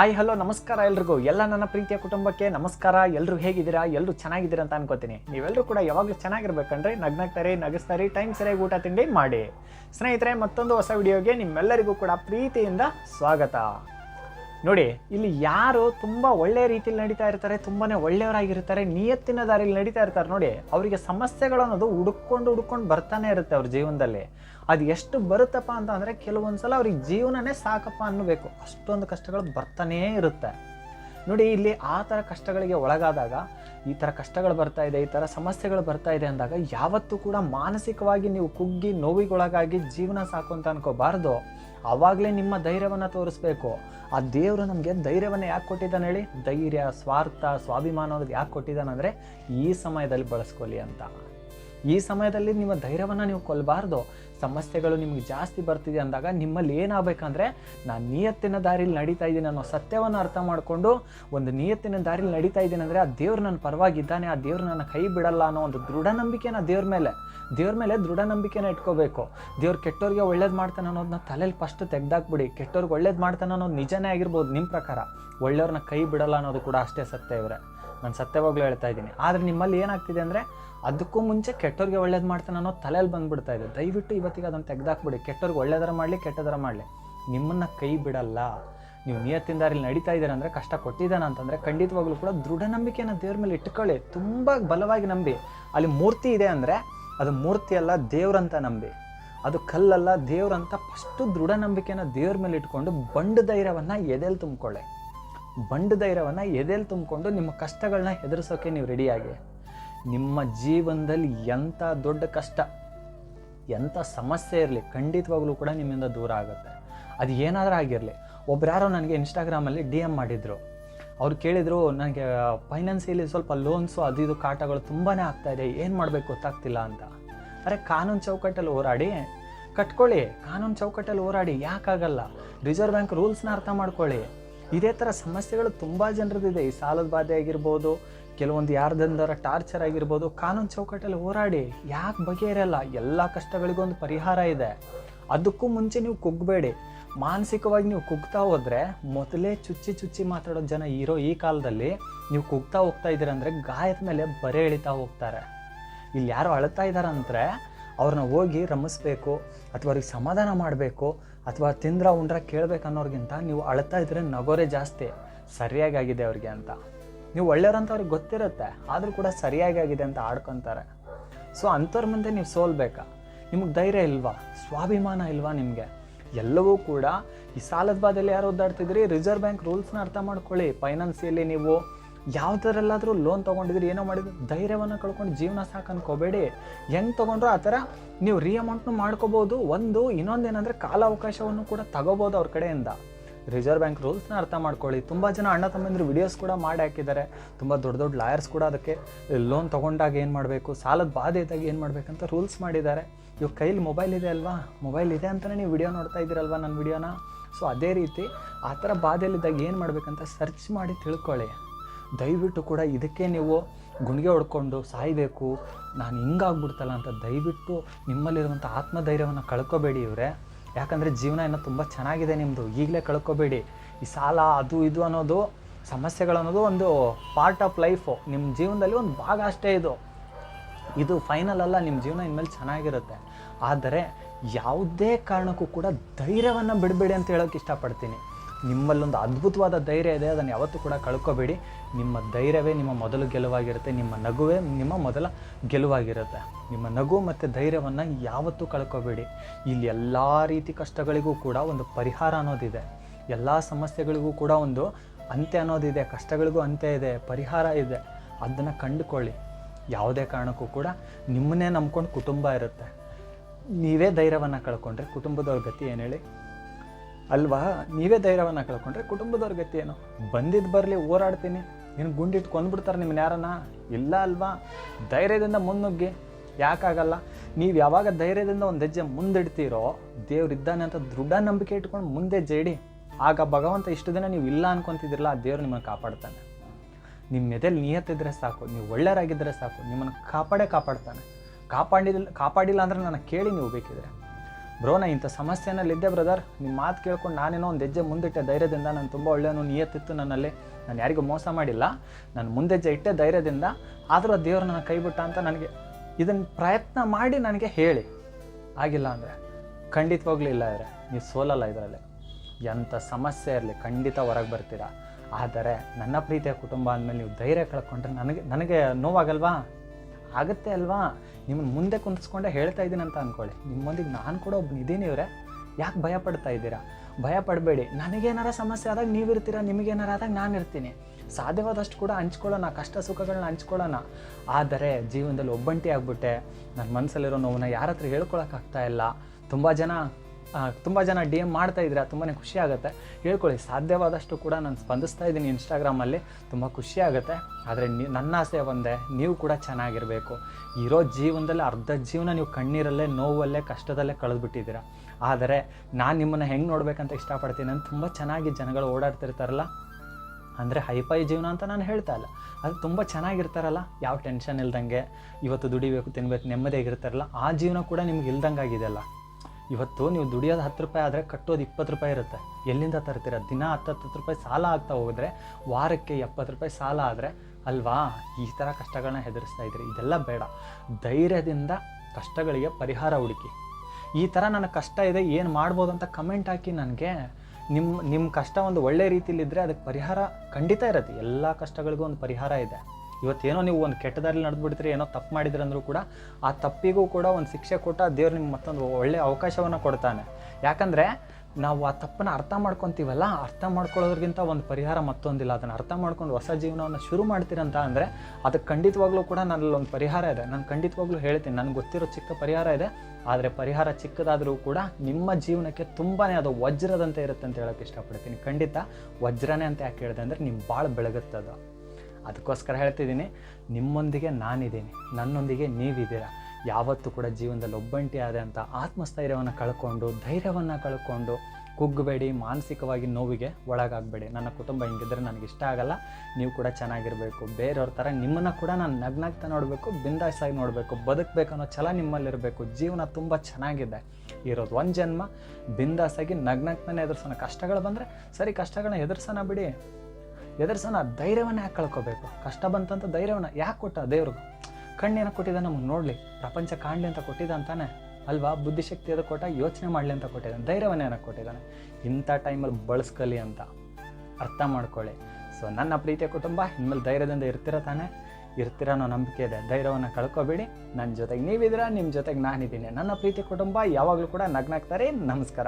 Hi hello ನಮಸ್ಕಾರ ಎಲ್ರಿಗೂ. ಎಲ್ಲ ನನ್ನ ಪ್ರೀತಿಯ ಕುಟುಂಬಕ್ಕೆ ನಮಸ್ಕಾರ. ಎಲ್ಲರೂ ಹೇಗಿದ್ದೀರಾ? ಎಲ್ಲರೂ ಚೆನ್ನಾಗಿದ್ದೀರಾ ಅಂತ ಅನ್ಕೋತೀನಿ. ನೀವೆಲ್ಲರೂ ಕೂಡ ಯಾವಾಗಲೂ ಚೆನ್ನಾಗಿರ್ಬೇಕಂದ್ರೆ ನಗ್ನಗ್ತಾರೆ ನಗಿಸ್ತಾರೆ ಟೈಮ್ ಸರಿಯಾಗಿ ಊಟ ತಿಂಡಿ ಮಾಡಿ. ಸ್ನೇಹಿತರೆ, ಮತ್ತೊಂದು ಹೊಸ ವಿಡಿಯೋಗೆ ನಿಮ್ಮೆಲ್ಲರಿಗೂ ಕೂಡ ಪ್ರೀತಿಯಿಂದ ಸ್ವಾಗತ. ನೋಡಿ, ಇಲ್ಲಿ ಯಾರು ತುಂಬ ಒಳ್ಳೆಯ ರೀತಿಯಲ್ಲಿ ನಡೀತಾ ಇರ್ತಾರೆ, ತುಂಬಾನೇ ಒಳ್ಳೆಯವರಾಗಿರ್ತಾರೆ, ನಿಯತ್ತಿನ ದಾರಿಯಲ್ಲಿ ನಡೀತಾ ಇರ್ತಾರೆ ನೋಡಿ, ಅವರಿಗೆ ಸಮಸ್ಯೆಗಳು ಅನ್ನೋದು ಹುಡುಕೊಂಡು ಹುಡುಕೊಂಡು ಬರ್ತಾನೆ ಇರುತ್ತೆ ಅವ್ರ ಜೀವನದಲ್ಲಿ. ಅದು ಎಷ್ಟು ಬರುತ್ತಪ್ಪ ಅಂತ ಅಂದರೆ ಕೆಲವೊಂದ್ಸಲ ಅವ್ರಿಗೆ ಜೀವನನೇ ಸಾಕಪ್ಪ ಅನ್ನಬೇಕು. ಅಷ್ಟೊಂದು ಕಷ್ಟಗಳು ಬರ್ತಾನೇ ಇರುತ್ತೆ. ನೋಡಿ, ಇಲ್ಲಿ ಆ ಥರ ಕಷ್ಟಗಳಿಗೆ ಒಳಗಾದಾಗ ಈ ಥರ ಕಷ್ಟಗಳು ಬರ್ತಾ ಇದೆ, ಈ ಥರ ಸಮಸ್ಯೆಗಳು ಬರ್ತಾ ಇದೆ ಅಂದಾಗ ಯಾವತ್ತೂ ಕೂಡ ಮಾನಸಿಕವಾಗಿ ನೀವು ಕುಗ್ಗಿ ನೋವಿಗೊಳಗಾಗಿ ಜೀವನ ಸಾಕು ಅಂತ ಅನ್ಕೋಬಾರ್ದು. ಆವಾಗಲೇ ನಿಮ್ಮ ಧೈರ್ಯವನ್ನು ತೋರಿಸ್ಬೇಕು. ಆ ದೇವರು ನಮಗೆ ಧೈರ್ಯವನ್ನು ಯಾಕೆ ಕೊಟ್ಟಿದ್ದಾನೆ ಹೇಳಿ? ಧೈರ್ಯ, ಸ್ವಾರ್ಥ, ಸ್ವಾಭಿಮಾನ ಅನ್ನೋದು ಯಾಕೆ ಕೊಟ್ಟಿದ್ದಾನಂದರೆ ಈ ಸಮಯದಲ್ಲಿ ಬಳಸ್ಕೊಳ್ಳಿ ಅಂತ. ಈ ಸಮಯದಲ್ಲಿ ನಿಮ್ಮ ಧೈರ್ಯವನ್ನು ನೀವು ಕೊಲ್ಲಬಾರ್ದು ಸಮಸ್ಯೆಗಳು ನಿಮ್ಗೆ ಜಾಸ್ತಿ ಬರ್ತಿದೆ ಅಂದಾಗ ನಿಮ್ಮಲ್ಲಿ ಏನಾಗಬೇಕಂದ್ರೆ ನಾನು ನಿಯತ್ತಿನ ದಾರಿಲಿ ನಡೀತಾ ಇದ್ದೀನಿ ಅನ್ನೋ ಸತ್ಯವನ್ನು ಅರ್ಥ ಮಾಡಿಕೊಂಡು ಒಂದು ನಿಯತ್ತಿನ ದಾರಿಲಿ ನಡೀತಾ ಇದ್ದೀನಿ ಅಂದರೆ ಆ ದೇವ್ರು ನನ್ನ ಪರವಾಗಿದ್ದಾನೆ, ಆ ದೇವ್ರು ನನ್ನ ಕೈ ಬಿಡಲ್ಲ ಅನ್ನೋ ಒಂದು ದೃಢ ನಂಬಿಕೆನ ದೇವ್ರ ಮೇಲೆ. ದೇವ್ರ ಮೇಲೆ ದೃಢ ನಂಬಿಕೆನ ಇಟ್ಕೋಬೇಕು. ದೇವ್ರು ಕೆಟ್ಟವ್ರಿಗೆ ಒಳ್ಳೇದು ಮಾಡ್ತಾನೆ ಅನ್ನೋದನ್ನ ತಲೆಯಲ್ಲಿ ಫಸ್ಟ್ ತೆಗ್ದಾಕ್ಬಿಡಿ. ಕೆಟ್ಟವ್ರಿಗೆ ಒಳ್ಳೇದು ಮಾಡ್ತಾನೆ ಅನ್ನೋದು ನಿಜನೇ ಆಗಿರ್ಬೋದು ನಿಮ್ಮ ಪ್ರಕಾರ. ಒಳ್ಳೆಯವ್ರನ್ನ ಕೈ ಬಿಡಲ್ಲ ಅನ್ನೋದು ಕೂಡ ಅಷ್ಟೇ ಸತ್ಯ ಇವರೇ. ನಾನು ಸತ್ಯವಾಗ್ಲೂ ಹೇಳ್ತಾ ಇದ್ದೀನಿ. ಆದರೆ ನಿಮ್ಮಲ್ಲಿ ಏನಾಗ್ತಿದೆ ಅಂದರೆ ಅದಕ್ಕೂ ಮುಂಚೆ ಕೆಟ್ಟವ್ರಿಗೆ ಒಳ್ಳೇದು ಮಾಡ್ತಾನೆ ಅನ್ನೋ ತಲೆಯಲ್ಲಿ ಬಂದುಬಿಡ್ತಾ ಇದೆ. ದಯವಿಟ್ಟು ಇವತ್ತಿಗೆ ಅದನ್ನು ತೆಗೆದಾಕ್ಬಿಡಿ. ಕೆಟ್ಟವ್ರಿಗೆ ಒಳ್ಳೇದರ ಮಾಡಲಿ, ಕೆಟ್ಟದರ ಮಾಡಲಿ. ನಿಮ್ಮನ್ನು ಕೈ ಬಿಡಲ್ಲ. ನೀವು ನಿಯತ್ತಿಂದ ಅಲ್ಲಿ ನಡೀತಾ ಇದ್ದೀರ ಅಂದರೆ ಕಷ್ಟ ಕೊಟ್ಟಿದ್ದಾನೆ ಅಂತಂದರೆ ಖಂಡಿತವಾಗ್ಲೂ ಕೂಡ ದೃಢ ನಂಬಿಕೆಯನ್ನು ದೇವ್ರ ಮೇಲೆ ಇಟ್ಕೊಳ್ಳಿ. ತುಂಬ ಬಲವಾಗಿ ನಂಬಿ. ಅಲ್ಲಿ ಮೂರ್ತಿ ಇದೆ ಅಂದರೆ ಅದು ಮೂರ್ತಿ ಅಲ್ಲ, ದೇವ್ರಂತ ನಂಬಿ. ಅದು ಕಲ್ಲಲ್ಲ, ದೇವ್ರಂತ ಫಸ್ಟು ದೃಢ ನಂಬಿಕೆಯನ್ನು ದೇವ್ರ ಮೇಲೆ ಇಟ್ಕೊಂಡು ಬಂಡು ಧೈರ್ಯವನ್ನು ಎದೆಯಲ್ಲಿ ತುಂಬಿಕೊಳ್ಳಿ. ಬಂಡು ಧೈರ್ಯವನ್ನು ಎದೆಯಲ್ಲಿ ತುಂಬಿಕೊಂಡು ನಿಮ್ಮ ಕಷ್ಟಗಳನ್ನ ಎದುರಿಸೋಕೆ ನೀವು ರೆಡಿಯಾಗಿ ನಿಮ್ಮ ಜೀವನದಲ್ಲಿ ಎಂಥ ದೊಡ್ಡ ಕಷ್ಟ ಎಂಥ ಸಮಸ್ಯೆ ಇರಲಿ, ಖಂಡಿತವಾಗ್ಲೂ ಕೂಡ ನಿಮ್ಮಿಂದ ದೂರ ಆಗುತ್ತೆ. ಅದು ಏನಾದರೂ ಆಗಿರಲಿ. ಒಬ್ರು ಯಾರೋ ನನಗೆ ಇನ್ಸ್ಟಾಗ್ರಾಮಲ್ಲಿ ಡಿ ಎಂ ಮಾಡಿದರು. ಅವ್ರು ಕೇಳಿದರು ನನಗೆ ಫೈನಾನ್ಸಿಯಲಿ ಸ್ವಲ್ಪ ಲೋನ್ಸು ಅದು ಇದು ಕಾಟಗಳು ತುಂಬಾ ಇದೆ, ಏನು ಮಾಡಬೇಕು ಗೊತ್ತಾಗ್ತಿಲ್ಲ ಅಂತ. ಅರೆ, ಕಾನೂನು ಚೌಕಟ್ಟಲ್ಲಿ ಹೋರಾಡಿ, ಕಟ್ಕೊಳ್ಳಿ. ಕಾನೂನು ಚೌಕಟ್ಟಲ್ಲಿ ಹೋರಾಡಿ, ಯಾಕಾಗಲ್ಲ? ರಿಸರ್ವ್ ಬ್ಯಾಂಕ್ ರೂಲ್ಸ್ನ ಅರ್ಥ ಮಾಡ್ಕೊಳ್ಳಿ. ಇದೇ ಥರ ಸಮಸ್ಯೆಗಳು ತುಂಬ ಜನರದಿದೆ. ಈ ಸಾಲದ ಬಾಧೆ ಆಗಿರ್ಬೋದು, ಕೆಲವೊಂದು ಯಾರ್ದಂದರ ಟಾರ್ಚರ್ ಆಗಿರ್ಬೋದು, ಕಾನೂನು ಚೌಕಟ್ಟಲ್ಲಿ ಹೋರಾಡಿ ಯಾಕೆ ಬಗೆಹರಲ್ಲ ಎಲ್ಲ ಕಷ್ಟಗಳಿಗೂ ಒಂದು ಪರಿಹಾರ ಇದೆ. ಅದಕ್ಕೂ ಮುಂಚೆ ನೀವು ಕುಗ್ಬೇಡಿ. ಮಾನಸಿಕವಾಗಿ ನೀವು ಕುಗ್ತಾ ಹೋದರೆ ಮೊದಲೇ ಚುಚ್ಚಿ ಚುಚ್ಚಿ ಮಾತಾಡೋ ಜನ ಇರೋ ಈ ಕಾಲದಲ್ಲಿ ನೀವು ಕುಗ್ತಾ ಹೋಗ್ತಾ ಇದ್ದೀರ ಅಂದರೆ ಗಾಯದ ಮೇಲೆ ಬರೆ ಎಳಿತಾ ಹೋಗ್ತಾರೆ. ಇಲ್ಲಿ ಯಾರು ಅಳ್ತಾ ಇದ್ದಾರಂದ್ರೆ ಅವ್ರನ್ನ ಹೋಗಿ ರಮಿಸ್ಬೇಕು, ಅಥವಾ ಅವ್ರಿಗೆ ಸಮಾಧಾನ ಮಾಡಬೇಕು ಅಥವಾ ತಿಂದ್ರ ಉಂಡ್ರ ಕೇಳ್ಬೇಕು ಅನ್ನೋರ್ಗಿಂತ ನೀವು ಅಳ್ತಾ ಇದ್ರೆ ನಗೋರೆ ಜಾಸ್ತಿ, ಸರಿಯಾಗಿ ಆಗಿದೆ ಅವ್ರಿಗೆ ಅಂತ. ನೀವು ಒಳ್ಳೆಯವ್ರಂತ ಅವ್ರಿಗೆ ಗೊತ್ತಿರುತ್ತೆ, ಆದರೂ ಕೂಡ ಸರಿಯಾಗಿ ಆಗಿದೆ ಅಂತ ಆಡ್ಕೊತಾರೆ. ಸೊ ಅಂಥವ್ರ ಮುಂದೆ ನೀವು ಸೋಲ್ಬೇಕಾ? ನಿಮಗೆ ಧೈರ್ಯ ಇಲ್ವಾ? ಸ್ವಾಭಿಮಾನ ಇಲ್ವಾ ನಿಮಗೆ? ಎಲ್ಲವೂ ಕೂಡ ಈ ಸಾಲದ ಬಾಧೆಯಲ್ಲಿ ಯಾರು ಒದ್ದಾಡ್ತಿದ್ರಿ? ರಿಸರ್ವ್ ಬ್ಯಾಂಕ್ ರೂಲ್ಸ್ನ ಅರ್ಥ ಮಾಡ್ಕೊಳ್ಳಿ. ಫೈನಾನ್ಸಿಯಲ್ಲಿ ನೀವು ಯಾವುದರಲ್ಲಾದರೂ ಲೋನ್ ತೊಗೊಂಡಿದ್ರಿ ಏನೋ ಮಾಡಿದ್ರು ಧೈರ್ಯವನ್ನು ಕಳ್ಕೊಂಡು ಜೀವನ ಸಾಕು ಅನ್ಕೋಬೇಡಿ ಹೆಂಗೆ ತೊಗೊಂಡ್ರು ಆ ಥರ ನೀವು ರೀ ಅಮೌಂಟ್ನು ಮಾಡ್ಕೋಬೋದು. ಒಂದು ಇನ್ನೊಂದೇನೆಂದರೆ ಕಾಲಾವಕಾಶವನ್ನು ಕೂಡ ತಗೋಬೋದು ಅವ್ರ ಕಡೆಯಿಂದ. ರಿಸರ್ವ್ ಬ್ಯಾಂಕ್ ರೂಲ್ಸ್ನ ಅರ್ಥ ಮಾಡ್ಕೊಳ್ಳಿ. ತುಂಬ ಜನ ಅಣ್ಣ ತಮ್ಮಂದಿರು ವಿಡಿಯೋಸ್ ಕೂಡ ಮಾಡಿ ಹಾಕಿದ್ದಾರೆ. ತುಂಬ ದೊಡ್ಡ ದೊಡ್ಡ ಲಾಯರ್ಸ್ ಕೂಡ ಅದಕ್ಕೆ ಲೋನ್ ತೊಗೊಂಡಾಗ ಏನು ಮಾಡಬೇಕು, ಸಾಲದ ಬಾಧೆ ಇದ್ದಾಗ ಏನು ಮಾಡಬೇಕಂತ ರೂಲ್ಸ್ ಮಾಡಿದ್ದಾರೆ. ಇವಾಗ ಕೈಲಿ ಮೊಬೈಲ್ ಇದೆ ಅಲ್ವಾ? ಮೊಬೈಲ್ ಇದೆ ಅಂತಲೇ ನೀವು ವಿಡಿಯೋ ನೋಡ್ತಾ ಇದ್ದೀರಲ್ವಾ ನನ್ನ ವಿಡಿಯೋನ ಸೊ ಅದೇ ರೀತಿ ಆ ಥರ ಬಾಧೆಯಲ್ಲಿದ್ದಾಗ ಏನು ಮಾಡಬೇಕಂತ ಸರ್ಚ್ ಮಾಡಿ ತಿಳ್ಕೊಳ್ಳಿ. ದಯವಿಟ್ಟು ಕೂಡ ಇದಕ್ಕೆ ನೀವು ಗುಣಿಗೆ ಹೊಡ್ಕೊಂಡು ಸಾಯಬೇಕು. ನಾನು ಹಿಂಗಾಗ್ಬಿಡ್ತಲ್ಲ ಅಂತ ದಯವಿಟ್ಟು ನಿಮ್ಮಲ್ಲಿರುವಂಥ ಆತ್ಮಧೈರ್ಯವನ್ನು ಕಳ್ಕೊಬೇಡಿ ಇವರೇ. ಯಾಕಂದರೆ ಜೀವನ ಇನ್ನೂ ತುಂಬ ಚೆನ್ನಾಗಿದೆ ನಿಮ್ಮದು ಈಗಲೇ ಕಳ್ಕೊಬೇಡಿ. ಈ ಸಾಲ ಅದು ಇದು ಅನ್ನೋದು, ಸಮಸ್ಯೆಗಳು ಅನ್ನೋದು ಒಂದು ಪಾರ್ಟ್ ಆಫ್ ಲೈಫು ನಿಮ್ಮ ಜೀವನದಲ್ಲಿ ಒಂದು ಭಾಗ ಅಷ್ಟೇ ಇದು. ಇದು ಫೈನಲ್ ಅಲ್ಲ ನಿಮ್ಮ ಜೀವನ ಇನ್ಮೇಲೆ ಚೆನ್ನಾಗಿರುತ್ತೆ. ಆದರೆ ಯಾವುದೇ ಕಾರಣಕ್ಕೂ ಕೂಡ ಧೈರ್ಯವನ್ನು ಬಿಡಬೇಡಿ ಅಂತ ಹೇಳೋಕ್ಕೆ ಇಷ್ಟಪಡ್ತೀನಿ. ನಿಮ್ಮಲ್ಲೊಂದು ಅದ್ಭುತವಾದ ಧೈರ್ಯ ಇದೆ, ಅದನ್ನು ಯಾವತ್ತೂ ಕೂಡ ಕಳ್ಕೊಬೇಡಿ. ನಿಮ್ಮ ಧೈರ್ಯವೇ ನಿಮ್ಮ ಮೊದಲು ಗೆಲುವಾಗಿರುತ್ತೆ, ನಿಮ್ಮ ನಗುವೇ ನಿಮ್ಮ ಮೊದಲ ಗೆಲುವಾಗಿರುತ್ತೆ. ನಿಮ್ಮ ನಗು ಮತ್ತು ಧೈರ್ಯವನ್ನು ಯಾವತ್ತೂ ಕಳ್ಕೊಬೇಡಿ. ಇಲ್ಲಿ ಎಲ್ಲ ರೀತಿ ಕಷ್ಟಗಳಿಗೂ ಕೂಡ ಒಂದು ಪರಿಹಾರ ಅನ್ನೋದಿದೆ. ಎಲ್ಲ ಸಮಸ್ಯೆಗಳಿಗೂ ಕೂಡ ಒಂದು ಅಂತ್ಯ ಅನ್ನೋದಿದೆ, ಕಷ್ಟಗಳಿಗೂ ಅಂತ್ಯ ಇದೆ, ಪರಿಹಾರ ಇದೆ. ಅದನ್ನು ಕಂಡುಕೊಳ್ಳಿ. ಯಾವುದೇ ಕಾರಣಕ್ಕೂ ಕೂಡ ನಿಮ್ಮನ್ನೇ ನಂಬ್ಕೊಂಡು ಕುಟುಂಬ ಇರುತ್ತೆ. ನೀವೇ ಧೈರ್ಯವನ್ನು ಕಳ್ಕೊಂಡ್ರೆ ಕುಟುಂಬದವ್ರ ಗತಿ ಏನು ಹೇಳಿ? ಅಲ್ವಾ? ನೀವೇ ಧೈರ್ಯವನ್ನು ಕಳ್ಕೊಂಡ್ರೆ ಕುಟುಂಬದವ್ರ ಗತಿ ಏನು? ಬಂದಿದ್ದು ಬರಲಿ ಓಡಾಡ್ತೀನಿ ನಿನ್ನ ಗುಂಡಿಟ್ಟು ಕೊಂದ್ಬಿಡ್ತಾರೆ ನಿಮ್ಮನ್ನ ಯಾರನ್ನ? ಇಲ್ಲ ಅಲ್ವಾ? ಧೈರ್ಯದಿಂದ ಮುನ್ನುಗ್ಗಿ. ಯಾಕಾಗಲ್ಲ? ನೀವು ಯಾವಾಗ ಧೈರ್ಯದಿಂದ ಒಂದು ಹೆಜ್ಜೆ ಮುಂದಿಡ್ತೀರೋ ದೇವ್ರಿದ್ದಾನೆ ಅಂತ ದೃಢ ನಂಬಿಕೆ ಇಟ್ಕೊಂಡು ಮುಂದೆ ಜೇಡಿ. ಆಗ ಭಗವಂತ ಇಷ್ಟು ದಿನ ನೀವು ಇಲ್ಲ ಅನ್ಕೊಂತಿದ್ರಲ್ಲ ಆ ದೇವ್ರು ನಿಮ್ಮನ್ನು ಕಾಪಾಡ್ತಾನೆ. ನಿಮ್ಮ ಎದೆಯಲ್ಲಿ ನಿಯತ್ತಿದ್ರೆ ಸಾಕು, ನೀವು ಒಳ್ಳೆಯರಾಗಿದ್ದರೆ ಸಾಕು, ನಿಮ್ಮನ್ನು ಕಾಪಾಡೇ ಕಾಪಾಡ್ತಾನೆ. ಕಾಪಾಡಿಲ್ಲ ಕಾಪಾಡಿಲ್ಲ ಅಂದ್ರೆ ನಾನು ಕೇಳಿ ನೀವು ಬೇಕಿದ್ರೆ. ಬ್ರೋ ನಾ ಇಂಥ ಸಮಸ್ಯೆನಲ್ಲಿದ್ದೆ ಬ್ರದರ್ ನಿಮ್ಮ ಮಾತು ಕೇಳ್ಕೊಂಡು ನಾನೇನೋ ಒಂದು ಹೆಜ್ಜೆ ಮುಂದಿಟ್ಟೆ ಧೈರ್ಯದಿಂದ. ನಾನು ತುಂಬ ಒಳ್ಳೆಯನು ನಿಯತ್ತಿತ್ತು ನನ್ನಲ್ಲಿ. ನಾನು ಯಾರಿಗೂ ಮೋಸ ಮಾಡಿಲ್ಲ. ನಾನು ಮುಂದೆಜ್ಜೆ ಇಟ್ಟೆ ಧೈರ್ಯದಿಂದ. ಆದರೂ ದೇವರು ನನ್ನ ಕೈಬಿಟ್ಟ ಅಂತ ನನಗೆ ಇದನ್ನು ಪ್ರಯತ್ನ ಮಾಡಿ ನನಗೆ ಹೇಳಿ. ಆಗಿಲ್ಲ ಅಂದರೆ ಖಂಡಿತವಾಗ್ಲೂ ಇಲ್ಲ ಇದ್ರೆ ನೀವು ಸೋಲಲ್ಲ ಇದರಲ್ಲಿ. ಎಂಥ ಸಮಸ್ಯೆ ಇರಲಿ, ಖಂಡಿತ ಹೊರಗೆ ಬರ್ತೀರಾ. ಆದರೆ ನನ್ನ ಪ್ರೀತಿಯ ಕುಟುಂಬ ಅಂದಮೇಲೆ ನೀವು ಧೈರ್ಯ ಕಳ್ಕೊಂಡ್ರೆ ನನಗೆ ನನಗೆ ನೋವಾಗಲ್ವಾ? ಆಗುತ್ತೆ ಅಲ್ವಾ? ನಿಮ್ಮನ್ನು ಮುಂದೆ ಕುಂತ್ಸ್ಕೊಂಡೆ ಹೇಳ್ತಾ ಇದ್ದೀನಿ ಅಂತ ಅಂದ್ಕೊಳ್ಳಿ ನಿಮ್ಮೊಂದಿಗೆ ನಾನು ಕೂಡ ಒಬ್ಬ ಇದ್ದೀನಿ ಇವರೇ. ಯಾಕೆ ಭಯ ಪಡ್ತಾ ಇದ್ದೀರಾ? ಭಯ ಪಡಬೇಡಿ. ನನಗೇನಾರ ಸಮಸ್ಯೆ ಆದಾಗ ನೀವಿರ್ತೀರ ನಿಮಗೇನಾರ ಆದಾಗ ನಾನು ಇರ್ತೀನಿ. ಸಾಧ್ಯವಾದಷ್ಟು ಕೂಡ ಹಂಚ್ಕೊಳ್ಳೋಣ. ಕಷ್ಟ ಸುಖಗಳನ್ನ ಹಂಚ್ಕೊಳ್ಳೋಣ. ಆದರೆ ಜೀವನದಲ್ಲಿ ಒಬ್ಬಂಟಿ ಆಗ್ಬಿಟ್ಟೆ. ನನ್ನ ಮನಸ್ಸಲ್ಲಿರೋ ನೋವನ್ನ ಯಾರ ಹತ್ರ ಹೇಳ್ಕೊಳಕ್ಕಾಗ್ತಾ ಇಲ್ಲ. ತುಂಬ ಜನ ತುಂಬ ಜನ ಡಿ ಎಂ ಮಾಡ್ತಾ ಇದ್ದೀರಾ ತುಂಬಾ ಖುಷಿ ಆಗುತ್ತೆ. ಹೇಳ್ಕೊಳ್ಳಿ, ಸಾಧ್ಯವಾದಷ್ಟು ಕೂಡ ನಾನು ಸ್ಪಂದಿಸ್ತಾ ಇದ್ದೀನಿ ಇನ್ಸ್ಟಾಗ್ರಾಮಲ್ಲಿ ತುಂಬ ಖುಷಿ ಆಗುತ್ತೆ. ಆದರೆ ನನ್ನ ಆಸೆ ಒಂದೇ, ನೀವು ಕೂಡ ಚೆನ್ನಾಗಿರಬೇಕು. ಇರೋ ಜೀವನದಲ್ಲಿ ಅರ್ಧ ಜೀವನ ನೀವು ಕಣ್ಣೀರಲ್ಲೇ, ನೋವಲ್ಲೇ, ಕಷ್ಟದಲ್ಲೇ ಕಳೆದ್ಬಿಟ್ಟಿದ್ದೀರಾ. ಆದರೆ ನಾನು ನಿಮ್ಮನ್ನು ಹೆಂಗೆ ನೋಡಬೇಕಂತ ಇಷ್ಟಪಡ್ತೀನಿ ಅಂತ ತುಂಬ ಚೆನ್ನಾಗಿ ಜನಗಳು ಓಡಾಡ್ತಿರ್ತಾರಲ್ಲ. ಅಂದರೆ ಹೈಫೈ ಜೀವನ ಅಂತ ನಾನು ಹೇಳ್ತಾ ಇಲ್ಲ. ಅದು ತುಂಬ ಚೆನ್ನಾಗಿರ್ತಾರಲ್ಲ. ಯಾವ ಟೆನ್ಷನ್ ಇಲ್ದಂಗೆ, ಇವತ್ತು ದುಡಿಬೇಕು, ತಿನ್ಬೇಕು, ನೆಮ್ಮದಿಯಾಗಿರ್ತಾರಲ್ಲ. ಆ ಜೀವನ ಕೂಡ ನಿಮ್ಗೆ ಇಲ್ದಂಗೆ ಆಗಿದೆಯಲ್ಲ ಇವತ್ತು ನೀವು ದುಡಿಯೋದು ಹತ್ತು ರೂಪಾಯಿ ಆದರೆ ಕಟ್ಟೋದು ಇಪ್ಪತ್ತು ರೂಪಾಯಿ ಇರುತ್ತೆ. ಎಲ್ಲಿಂದ ತರ್ತೀರ? ದಿನ ಹತ್ತು ಹತ್ತು ರೂಪಾಯಿ ಸಾಲ ಆಗ್ತಾ ಹೋದರೆ ವಾರಕ್ಕೆ ಎಪ್ಪತ್ತು ರೂಪಾಯಿ ಸಾಲ ಆದರೆ, ಅಲ್ವಾ? ಈ ಥರ ಕಷ್ಟಗಳನ್ನ ಹೆದರಿಸ್ತಾ ಇದ್ರಿ ಇದೆಲ್ಲ ಬೇಡ. ಧೈರ್ಯದಿಂದ ಕಷ್ಟಗಳಿಗೆ ಪರಿಹಾರ ಹುಡುಕಿ. ಈ ಥರ ನನಗೆ ಕಷ್ಟ ಇದೆ, ಏನು ಮಾಡ್ಬೋದು ಅಂತ ಕಮೆಂಟ್ ಹಾಕಿ ನನಗೆ. ನಿಮ್ಮ ನಿಮ್ಮ ಕಷ್ಟ ಒಂದು ಒಳ್ಳೆ ರೀತಿಲಿದ್ದರೆ ಅದಕ್ಕೆ ಪರಿಹಾರ ಖಂಡಿತ ಇರುತ್ತೆ. ಎಲ್ಲ ಕಷ್ಟಗಳಿಗೂ ಒಂದು ಪರಿಹಾರ ಇದೆ. ಇವತ್ತೇನೋ ನೀವು ಒಂದು ಕೆಟ್ಟ ದಾರಿಲಿ ನಡೆದ್ಬಿಡ್ತೀರಿ, ಏನೋ ತಪ್ಪು ಮಾಡಿದ್ರಿ ಅಂದರೂ ಕೂಡ ಆ ತಪ್ಪಿಗೂ ಕೂಡ ಒಂದು ಶಿಕ್ಷೆ ಕೊಟ್ಟ ದೇವ್ರು ನಿಮ್ಗೆ ಮತ್ತೊಂದು ಒಳ್ಳೆ ಅವಕಾಶವನ್ನು ಕೊಡ್ತಾನೆ. ಯಾಕಂದರೆ ನಾವು ಆ ತಪ್ಪನ್ನ ಅರ್ಥ ಮಾಡ್ಕೊತೀವಲ್ಲ, ಅರ್ಥ ಮಾಡ್ಕೊಳ್ಳೋದ್ರಿಗಿಂತ ಒಂದು ಪರಿಹಾರ ಮತ್ತೊಂದಿಲ್ಲ. ಅದನ್ನು ಅರ್ಥ ಮಾಡ್ಕೊಂಡು ಹೊಸ ಜೀವನವನ್ನು ಶುರು ಮಾಡ್ತೀರಂತ ಅಂದರೆ ಅದಕ್ಕೆ ಖಂಡಿತವಾಗ್ಲೂ ಕೂಡ ನನ್ನಲ್ಲಿ ಒಂದು ಪರಿಹಾರ ಇದೆ. ನಾನು ಖಂಡಿತವಾಗ್ಲೂ ಹೇಳ್ತೀನಿ, ನನಗೆ ಗೊತ್ತಿರೋ ಚಿಕ್ಕ ಪರಿಹಾರ ಇದೆ. ಆದರೆ ಪರಿಹಾರ ಚಿಕ್ಕದಾದರೂ ಕೂಡ ನಿಮ್ಮ ಜೀವನಕ್ಕೆ ತುಂಬಾ ಅದು ವಜ್ರದಂತೆ ಇರುತ್ತೆ ಅಂತ ಹೇಳೋಕ್ಕೆ ಇಷ್ಟಪಡ್ತೀನಿ. ಖಂಡಿತ ವಜ್ರನೇ ಅಂತ ಯಾಕೆ ಹೇಳಿದೆ ಅಂದರೆ ನಿಮ್ಮ ಭಾಳ ಬೆಳಗುತ್ತದು. ಅದಕ್ಕೋಸ್ಕರ ಹೇಳ್ತಿದ್ದೀನಿ, ನಿಮ್ಮೊಂದಿಗೆ ನಾನಿದ್ದೀನಿ, ನನ್ನೊಂದಿಗೆ ನೀವಿದ್ದೀರಾ? ಯಾವತ್ತೂ ಕೂಡ ಜೀವನದಲ್ಲಿ ಒಬ್ಬಂಟಿ ಅಂತ ಆತ್ಮಸ್ಥೈರ್ಯವನ್ನು ಕಳ್ಕೊಂಡು, ಧೈರ್ಯವನ್ನು ಕಳ್ಕೊಂಡು, ಕುಗ್ಗಬೇಡಿ, ಮಾನಸಿಕವಾಗಿ ನೋವಿಗೆ ಒಳಗಾಗಬೇಡಿ. ನನ್ನ ಕುಟುಂಬ ಹಿಂಗಿದ್ರೆ ನನಗೆ ಇಷ್ಟ ಆಗಲ್ಲ, ನೀವು ಕೂಡ ಚೆನ್ನಾಗಿರಬೇಕು. ಬೇರೆಯವ್ರ ಥರ ನಿಮ್ಮನ್ನು ಕೂಡ ನಾನು ನಗ್ನಾಗ್ತಾ ನೋಡಬೇಕು ಬಿಂದಾಸಾಗಿ ನೋಡಬೇಕು, ಬದುಕಬೇಕು ಅನ್ನೋ ಛಲ ನಿಮ್ಮಲ್ಲಿರಬೇಕು. ಜೀವನ ತುಂಬ ಚೆನ್ನಾಗಿದೆ. ಇರೋದು ಒಂದು ಜನ್ಮ ಬಿಂದಾಸಾಗಿ ನಗ್ನಾಗ್ತಾನೆ ಎದುರಿಸೋಣ. ಕಷ್ಟಗಳು ಬಂದರೆ ಸರಿ, ಕಷ್ಟಗಳನ್ನ ಎದುರಿಸೋಣ ಬಿಡಿ. ಎದುರ್ಸೋಣ ಧೈರ್ಯವನ್ನು ಯಾಕೆ ಕಳ್ಕೊಬೇಕು? ಕಷ್ಟ ಬಂತಂತ ಧೈರ್ಯವನ್ನು ಯಾಕೆ ಕೊಟ್ಟ ದೇವ್ರು ಕಣ್ಣೇನ ಕೊಟ್ಟಿದ್ದ ನಮಗೆ ನೋಡಲಿ, ಪ್ರಪಂಚ ಕಾಣಲಿ ಅಂತ ಕೊಟ್ಟಿದ್ದ ಅಂತಾನೆ ಅಲ್ವಾ? ಬುದ್ಧಿಶಕ್ತಿ ಅದು ಕೊಟ್ಟ ಯೋಚನೆ ಮಾಡಲಿ ಅಂತ ಕೊಟ್ಟಿದ್ದಾನೆ, ಧೈರ್ಯವನ್ನು ಏನಕ್ಕೆ ಕೊಟ್ಟಿದ್ದಾನೆ. ಇಂಥ ಟೈಮಲ್ಲಿ ಬಳಸ್ಕಲಿ ಅಂತ ಅರ್ಥ ಮಾಡ್ಕೊಳ್ಳಿ. ಸೊ ನನ್ನ ಪ್ರೀತಿಯ ಕುಟುಂಬ, ಇನ್ಮೇಲೆ ಧೈರ್ಯದಿಂದ ಇರ್ತಿರ ತಾನೆ? ಇರ್ತೀರ ಅನ್ನೋ ನಂಬಿಕೆ ಇದೆ. ಧೈರ್ಯವನ್ನು ಕಳ್ಕೊಬೇಡಿ. ನನ್ನ ಜೊತೆಗೆ ನೀವಿದ್ದೀರಾ ನಿಮ್ಮ ಜೊತೆಗೆ ನಾನಿದ್ದೀನಿ. ನನ್ನ ಪ್ರೀತಿ ಕುಟುಂಬ ಯಾವಾಗಲೂ ಕೂಡ ನಗ್ನಾಗ್ತಾರೆ. ನಮಸ್ಕಾರ.